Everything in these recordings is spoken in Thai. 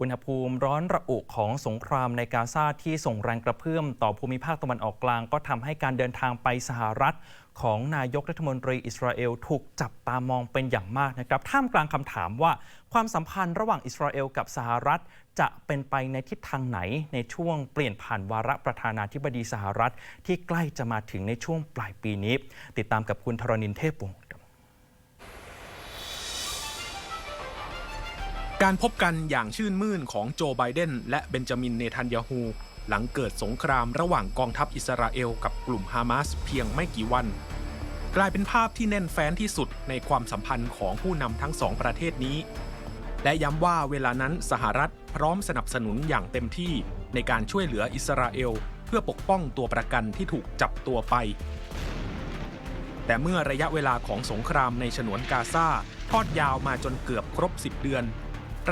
อุณหภูมิร้อนระอุของสงครามในกาซาที่ส่งแรงกระเพื่อมต่อภูมิภาคตะวันออกกลาง ก็ทำให้การเดินทางไปสหรัฐ ของนายกรัฐมนตรีอิสราเอลถูกจับตามองเป็นอย่างมากนะครับ ท่ามกลางคำถามว่า ความสัมพันธ์ระหว่างอิสราเอลกับสหรัฐ จะเป็นไปในทิศทางไหนในช่วงเปลี่ยนผ่านวาระประธานาธิบดีสหรัฐ ที่ใกล้จะมาถึงในช่วงปลายปีนี้ ติดตามกับคุณธรณินเทพวงศ์ การพบกันอย่างชื่นมื่นของโจไบเดนและเบนจามินเนทันยาฮู หลังเกิดสงครามระหว่างกองทัพอิสราเอลกับกลุ่มฮามาสเพียงไม่กี่วัน กลายเป็นภาพที่แน่นแฟ้นที่สุดในความสัมพันธ์ของผู้นำทั้งสองประเทศนี้ และย้ำว่าเวลานั้นสหรัฐพร้อมสนับสนุนอย่างเต็มที่ในการช่วยเหลืออิสราเอล เพื่อปกป้องตัวประกันที่ถูกจับตัวไป แต่เมื่อระยะเวลาของสงครามในฉนวนกาซาทอดยาวมาจนเกือบครบ 10 เดือน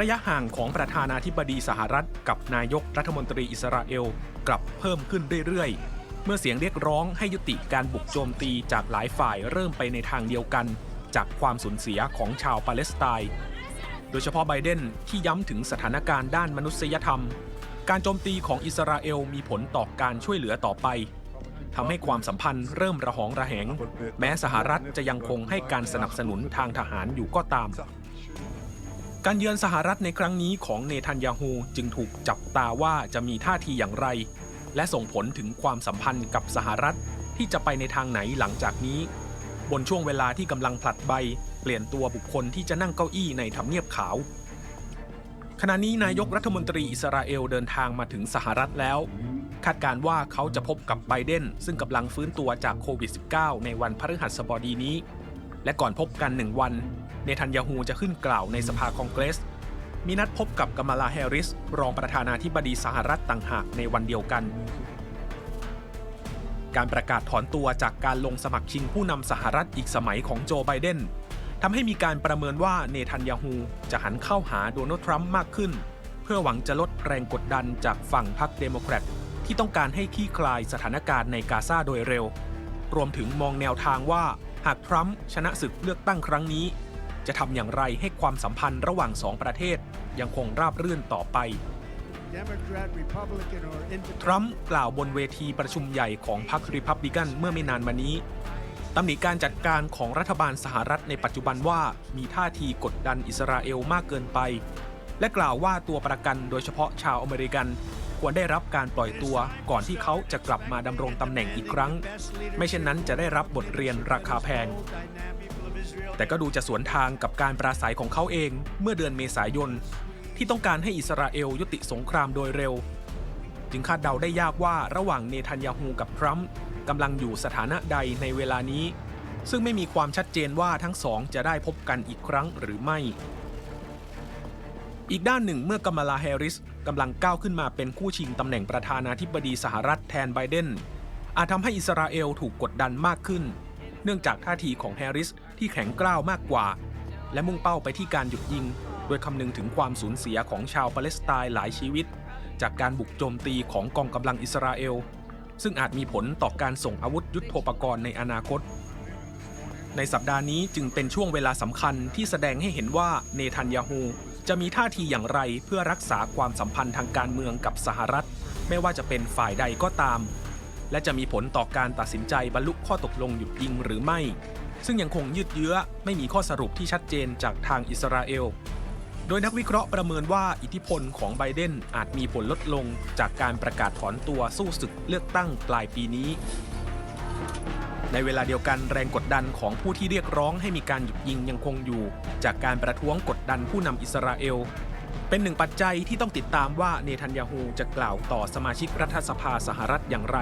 ระยะห่างของประธานาธิบดีสหรัฐ กับนายกรัฐมนตรีอิสราเอลกลับเพิ่มขึ้นเรื่อยๆ เมื่อเสียงเรียกร้องให้ยุติการบุกโจมตีจากหลายฝ่ายเริ่มไปในทางเดียวกัน จากความสูญเสียของชาวปาเลสไตน์โดยเฉพาะไบเดนที่ย้ำถึงสถานการณ์ด้านมนุษยธรรม การโจมตีของอิสราเอลมีผลต่อการช่วยเหลือต่อไปทำให้ความสัมพันธ์เริ่มระหองระแหง แม้สหรัฐจะยังคงให้การสนับสนุนทางทหารอยู่ก็ตาม การเยือนสหรัฐในครั้งนี้ของเนทันยาฮูจึงถูกจับตาว่าจะมีท่าทีอย่างไร และส่งผลถึงความสัมพันธ์กับสหรัฐที่จะไปในทางไหนหลังจากนี้ บนช่วงเวลาที่กำลังผลัดใบ เปลี่ยนตัวบุคคลที่จะนั่งเก้าอี้ในทำเนียบขาว ขณะนี้นายกรัฐมนตรีอิสราเอลเดินทางมาถึงสหรัฐแล้ว คาดการณ์ว่าเขาจะพบกับไบเดนซึ่งกำลังฟื้นตัวจากโควิด -19 ในวันพฤหัสบดีนี้ และก่อนพบกันหนึ่งวัน เนทันยาฮูจะขึ้นกล่าวในสภาคองเกรส มีนัดพบกับกัมาลาแฮร์ริส รองประธานาธิบดีสหรัฐต่างหากในวันเดียวกัน การประกาศถอนตัวจากการลงสมัครชิงผู้นำสหรัฐอีกสมัยของโจไบเดนทำให้มีการประเมินว่าเนทันยาฮูจะหันเข้าหาโดนัลด์ทรัมป์มากขึ้น เพื่อหวังจะลดแรงกดดันจากฝั่งพรรคเดโมแครตที่ต้องการให้คลี่คลายสถานการณ์ในกาซาโดยเร็ว รวมถึงมองแนวทางว่า หากทรัมป์ชนะศึกเลือกตั้งครั้งนี้ จะทำอย่างไรให้ความสัมพันธ์ระหว่างสองประเทศยังคงราบรื่นต่อไป Democrat, Republican, or ทรัมป์กล่าวบนเวทีประชุมใหญ่ของพรรคริพับลิกันเมื่อไม่นานมานี้ตำหนิการจัดการของรัฐบาลสหรัฐในปัจจุบันว่ามีท่าทีกดดันอิสราเอลมากเกินไป และกล่าวว่าตัวประกันโดยเฉพาะชาวอเมริกันควรได้รับการปล่อยตัวก่อนที่เขาจะกลับมาดำรงตำแหน่งอีกครั้ง ไม่เช่นนั้นจะได้รับบทเรียนราคาแพง แต่ก็ดูจะสวนทางกับการปราศัยของเขาเองเมื่อเดือนเมษายน ที่ต้องการให้อิสราเอลยุติสงครามโดยเร็ว จึงคาดเดาได้ยากว่าระหว่างเนทันยาฮูกับทรัมป์กำลังอยู่สถานะใดในเวลานี้ ซึ่งไม่มีความชัดเจนว่าทั้งสองจะได้พบกันอีกครั้งหรือไม่ อีกด้านหนึ่งเมื่อกามาลาแฮริสกำลังก้าวขึ้นมาเป็นคู่ชิงตำแหน่งประธานาธิบดีสหรัฐแทนไบเดนอาจทำให้อิสราเอลถูกกดดันมากขึ้น เนื่องจากท่าทีของแฮร์ริสที่แข็งกร้าวมากกว่า และมุ่งเป้าไปที่การหยุดยิง โดยคำนึงถึงความสูญเสียของชาวปาเลสไตน์หลายชีวิต จากการบุกโจมตีของกองกำลังอิสราเอล ซึ่งอาจมีผลต่อการส่งอาวุธยุทโธปกรณ์ในอนาคต ในสัปดาห์นี้จึงเป็นช่วงเวลาสำคัญที่แสดงให้เห็นว่าเนทันยาฮู จะมีท่าทีอย่างไรเพื่อรักษาความสัมพันธ์ทางการเมืองกับสหรัฐ ไม่ว่าจะเป็นฝ่ายใดก็ตาม และจะมีผลต่อการตัดสินใจบรรลุข้อตกลงหยุดยิงหรือไม่ ซึ่งยังคงยืดเยื้อไม่มีข้อสรุปที่ชัดเจนจากทางอิสราเอล โดยนักวิเคราะห์ประเมินว่าอิทธิพลของไบเดนอาจมีผลลดลงจากการประกาศถอนตัวสู้ศึกเลือกตั้งปลายปีนี้ ในเวลาเดียวกันแรงกดดันของผู้ที่เรียกร้องให้มีการหยุดยิงยังคงอยู่ จากการประท้วงกดดันผู้นำอิสราเอล เป็นหนึ่งปัจจัยที่ต้องติดตามว่าเนทันยาฮูจะกล่าวต่อสมาชิกรัฐสภาสหรัฐอย่างไร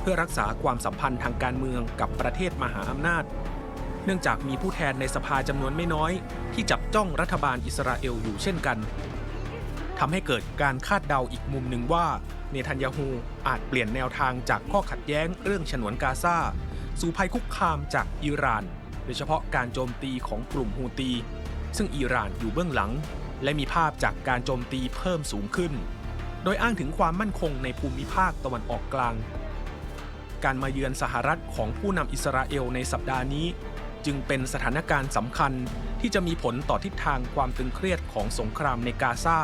เพื่อรักษาความสัมพันธ์ทางการเมืองกับประเทศมหาอำนาจ เนื่องจากมีผู้แทนในสภาจำนวนไม่น้อย ที่จับจ้องรัฐบาลอิสราเอลอยู่เช่นกันทำให้เกิดการคาดเดาอีกมุมหนึ่งว่าเนทันยาฮูอาจเปลี่ยนแนวทางจากข้อขัดแย้งเรื่องฉนวนกาซา สู่ภัยคุกคามจากอิหร่าน โดยเฉพาะการโจมตีของกลุ่มฮูตี ซึ่งอิหร่านอยู่เบื้องหลัง และมีภาพจากการโจมตีเพิ่มสูงขึ้น โดยอ้างถึงความมั่นคงในภูมิภาคตะวันออกกลาง การมาเยือนสหรัฐของผู้นำอิสราเอลในสัปดาห์นี้ จึงเป็นสถานการณ์สำคัญที่จะมีผลต่อทิศทางความตึงเครียดของสงครามในกาซา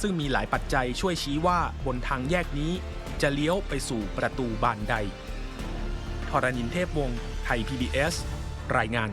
ซึ่งมีหลายปัจจัยช่วยชี้ว่าบนทางแยกนี้จะเลี้ยวไปสู่ประตูบานใด รณินเทพวงศ์ไทย PBS รายงาน